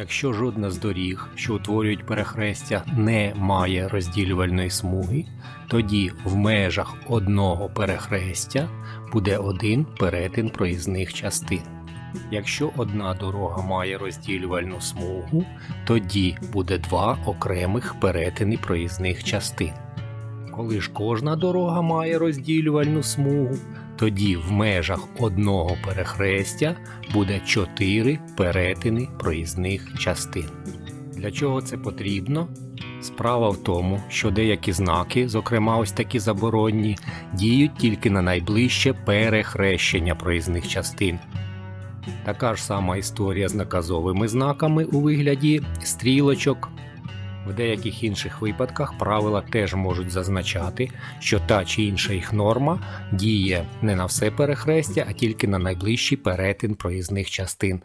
Якщо жодна з доріг, що утворюють перехрестя, не має розділювальної смуги, тоді в межах одного перехрестя буде один перетин проїзних частин. Якщо одна дорога має розділювальну смугу, тоді буде два окремих перетини проїзних частин. Коли ж кожна дорога має розділювальну смугу, тоді в межах одного перехрестя буде 4 перетини проїзних частин. Для чого це потрібно? Справа в тому, що деякі знаки, зокрема ось такі заборонні, діють тільки на найближче перехрещення проїзних частин. Така ж сама історія з наказовими знаками у вигляді стрілочок. В деяких інших випадках правила теж можуть зазначати, що та чи інша їх норма діє не на все перехрестя, а тільки на найближчий перетин проїзних частин.